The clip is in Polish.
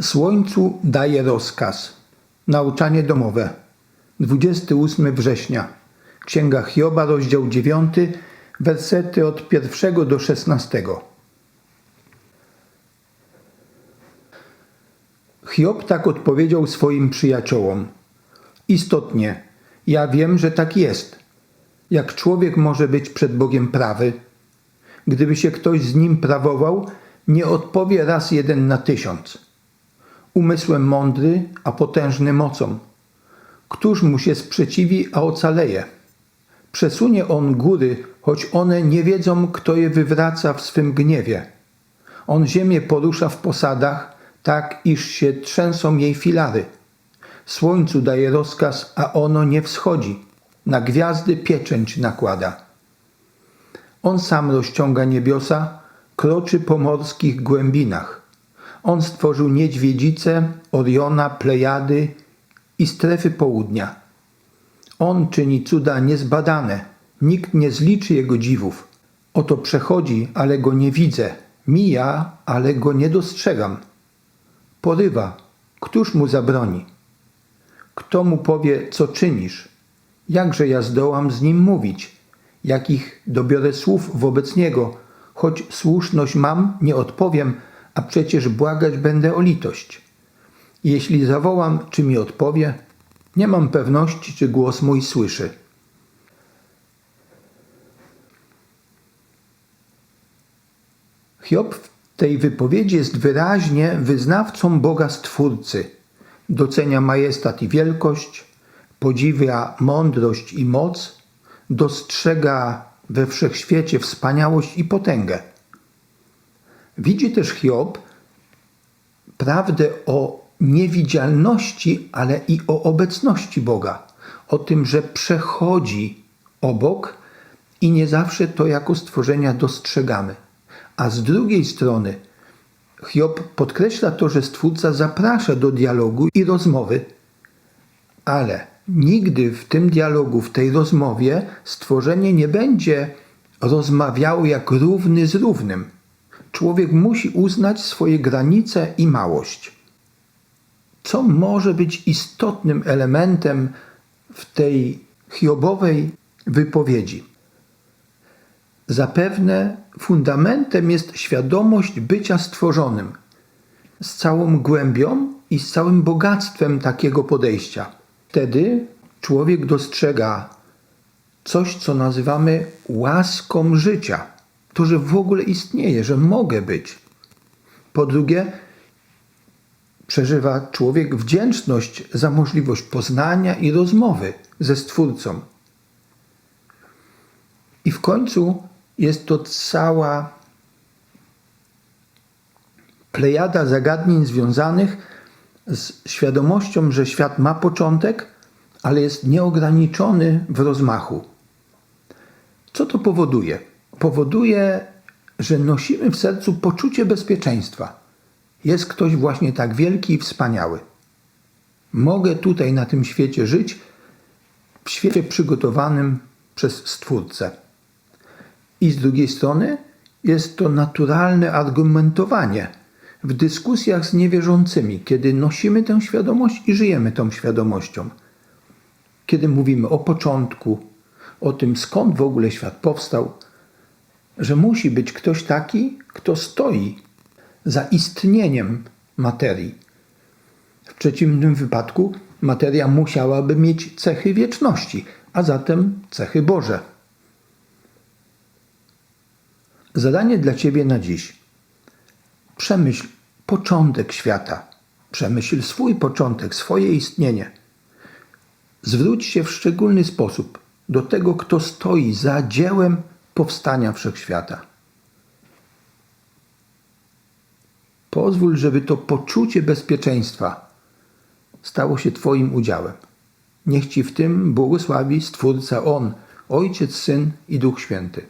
Słońcu daje rozkaz. Nauczanie domowe. 28 września. Księga Hioba, rozdział 9, wersety od 1 do 16. Hiob tak odpowiedział swoim przyjaciołom. Istotnie, ja wiem, że tak jest. Jak człowiek może być przed Bogiem prawy? Gdyby się ktoś z nim prawował, nie odpowie raz jeden na tysiąc. Umysłem mądry, a potężny mocą. Któż mu się sprzeciwi, a ocaleje? Przesunie on góry, choć one nie wiedzą, kto je wywraca w swym gniewie. On ziemię porusza w posadach, tak iż się trzęsą jej filary. Słońcu daje rozkaz, a ono nie wschodzi. Na gwiazdy pieczęć nakłada. On sam rozciąga niebiosa, kroczy po morskich głębinach. On stworzył niedźwiedzice, Oriona, Plejady i strefy południa. On czyni cuda niezbadane, nikt nie zliczy jego dziwów. Oto przechodzi, ale go nie widzę, mija, ale go nie dostrzegam. Porywa, któż mu zabroni? Kto mu powie, co czynisz? Jakże ja zdołam z nim mówić? Jakich dobiorę słów wobec niego? Choć słuszność mam, nie odpowiem, a przecież błagać będę o litość. Jeśli zawołam, czy mi odpowie? Nie mam pewności, czy głos mój słyszy. Hiob w tej wypowiedzi jest wyraźnie wyznawcą Boga Stwórcy. Docenia majestat i wielkość, podziwia mądrość i moc, dostrzega we wszechświecie wspaniałość i potęgę. Widzi też Hiob prawdę o niewidzialności, ale i o obecności Boga, o tym, że przechodzi obok i nie zawsze to jako stworzenia dostrzegamy. A z drugiej strony Hiob podkreśla to, że Stwórca zaprasza do dialogu i rozmowy, ale nigdy w tym dialogu, w tej rozmowie stworzenie nie będzie rozmawiało jak równy z równym. Człowiek musi uznać swoje granice i małość. Co może być istotnym elementem w tej hiobowej wypowiedzi? Zapewne fundamentem jest świadomość bycia stworzonym z całą głębią i z całym bogactwem takiego podejścia. Wtedy człowiek dostrzega coś, co nazywamy łaską życia. To, że w ogóle istnieje, że mogę być. Po drugie, przeżywa człowiek wdzięczność za możliwość poznania i rozmowy ze Stwórcą. I w końcu jest to cała plejada zagadnień związanych z świadomością, że świat ma początek, ale jest nieograniczony w rozmachu. Co to powoduje? Powoduje, że nosimy w sercu poczucie bezpieczeństwa. Jest ktoś właśnie tak wielki i wspaniały. Mogę tutaj na tym świecie żyć, w świecie przygotowanym przez Stwórcę. I z drugiej strony jest to naturalne argumentowanie w dyskusjach z niewierzącymi, kiedy nosimy tę świadomość i żyjemy tą świadomością. Kiedy mówimy o początku, o tym skąd w ogóle świat powstał, że musi być ktoś taki, kto stoi za istnieniem materii. W przeciwnym wypadku materia musiałaby mieć cechy wieczności, a zatem cechy Boże. Zadanie dla Ciebie na dziś. Przemyśl początek świata. Przemyśl swój początek, swoje istnienie. Zwróć się w szczególny sposób do tego, kto stoi za dziełem powstania wszechświata. Pozwól, żeby to poczucie bezpieczeństwa stało się Twoim udziałem. Niech Ci w tym błogosławi Stwórca On, Ojciec, Syn i Duch Święty.